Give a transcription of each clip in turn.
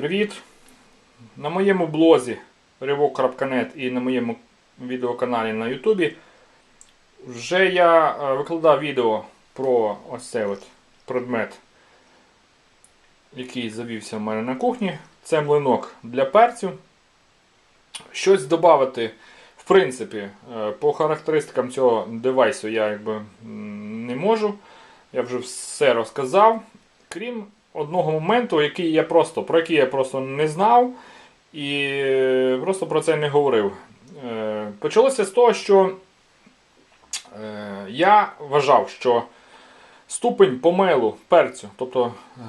Привіт! На моєму блозі Rivok.net і на моєму відеоканалі на Ютубі вже я е, викладав відео про ось цей от предмет, який завівся в мене на кухні. Це млинок для перцю. Щось додати, в принципі, е, по характеристикам цього девайсу я якби не можу. Я вже все розказав. Крім одного моменту, який я просто, про який я просто не знав і просто про це не говорив. Е, Почалося з того, що е, я вважав, що ступень помелу перцю, тобто е,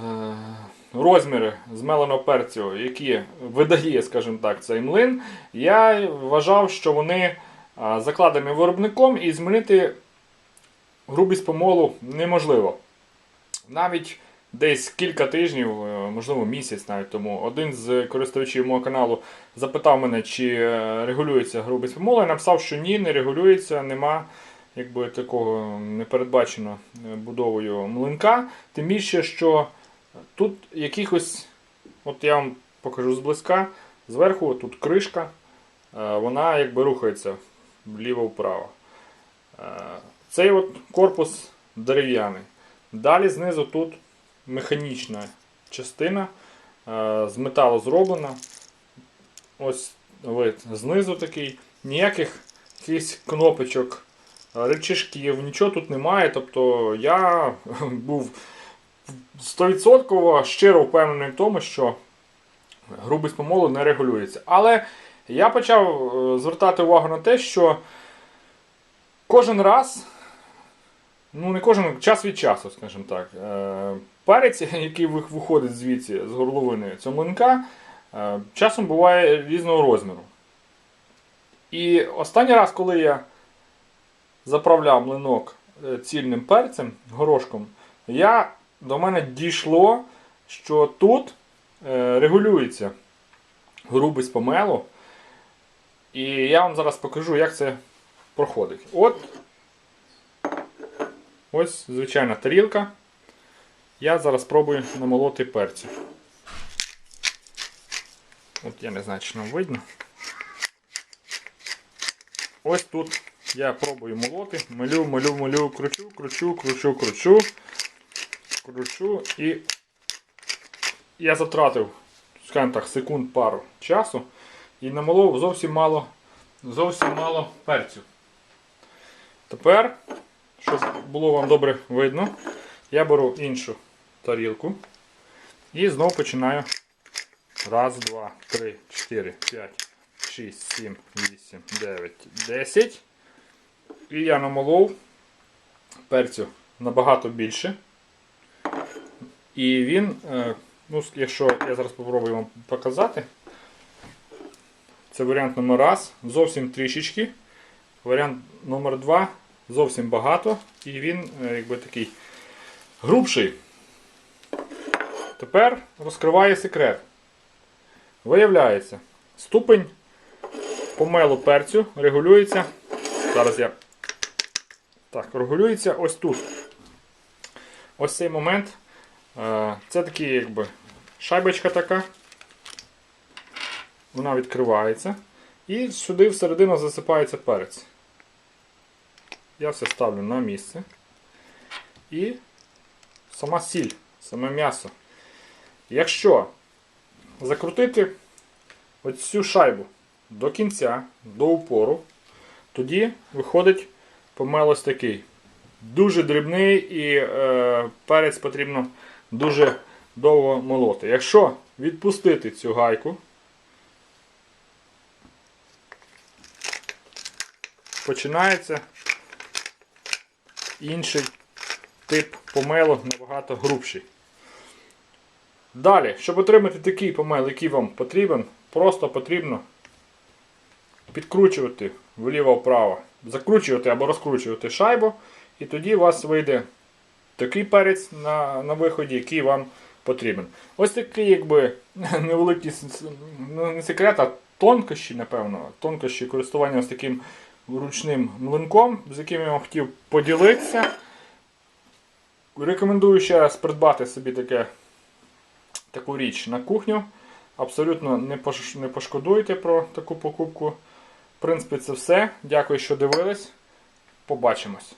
розміри змеленого перцю, які видає, скажімо так, цей млин, я вважав, що вони закладені виробником і змінити грубість помолу неможливо. Навіть десь кілька тижнів, е, можливо місяць навіть тому, один з користувачів мого каналу запитав мене, чи е, регулюється грубість помолу. Я написав, що ні, не регулюється, нема якби такого не передбачено е, будовою млинка. Тим більше, що тут якихось, от я вам покажу зблизька, зверху тут кришка, вона якби рухається вліво-вправо. Цей от корпус дерев'яний. Далі знизу тут механічна частина е, з металу зроблена. Ось вид знизу такий. Ніяких якихось кнопочок, е, нічого тут немає. Тобто я був 100% щиро впевнений в тому, що грубість помолу не регулюється. Але я почав е, звертати увагу на те, що кожен раз, ну не кожен час від часу, скажімо так, е, перець, який виходить звідси з горловини цього млинка, е, часом буває різного розміру. І останній раз, коли я заправляв млинок е, цільним перцем, горошком, я, до мене дійшло, що тут регулюється грубість помелу. І я вам зараз покажу, як це проходить. От ось звичайна тарілка. Я зараз спробую намолоти перцю. От я не знаю, чи нам видно. Ось тут я пробую молоти. Малю, малю, малю, кручу, кручу, кручу, кручу. Кручу і я затратив, скажімо так, секунд пару часу і намолов зовсім мало, зовсім мало перцю. Тепер, щоб було вам добре видно, я беру іншу тарілку і знову починаю. Раз, два, три, чотири, п'ять, шість, сім, вісім, дев'ять, десять. І я намолов перцю набагато більше. І він, е, ну, якщо я зараз спробую вам показати, це варіант номер раз, зовсім трішечки. Варіант номер два зовсім багато. І він е, якби такий грубший. Тепер розкриває секрет. Виявляється, ступень помелу перцю регулюється. Зараз я так, регулюється ось тут. Ось цей момент. Е, Це такий, якби шайбочка така. Вона відкривається. І сюди всередину засипається перець. Я все ставлю на місце. І сама сіль, саме м'ясо. Якщо закрутити ось цю шайбу до кінця, до упору, тоді виходить помел ось такий. Дуже дрібний і е, перець потрібно дуже довго молоти. Якщо відпустити цю гайку, починається інший тип помелу набагато грубший. Далі, щоб отримати такий помел, який вам потрібен, просто потрібно підкручувати вліво-вправо, закручувати або розкручувати шайбу, і тоді у вас вийде такий перець на, на виході, який вам потрібен. Ось такий, якби невеликий ну, не секрет, а тонкощі, напевно, тонкощі користування з таким ручним млинком, з яким я вам хотів поділитися. Рекомендую ще раз придбати собі таке, таку річ на кухню. Абсолютно не, не пошкодуєте про таку покупку. В принципі, це все. Дякую, що дивились. Побачимось.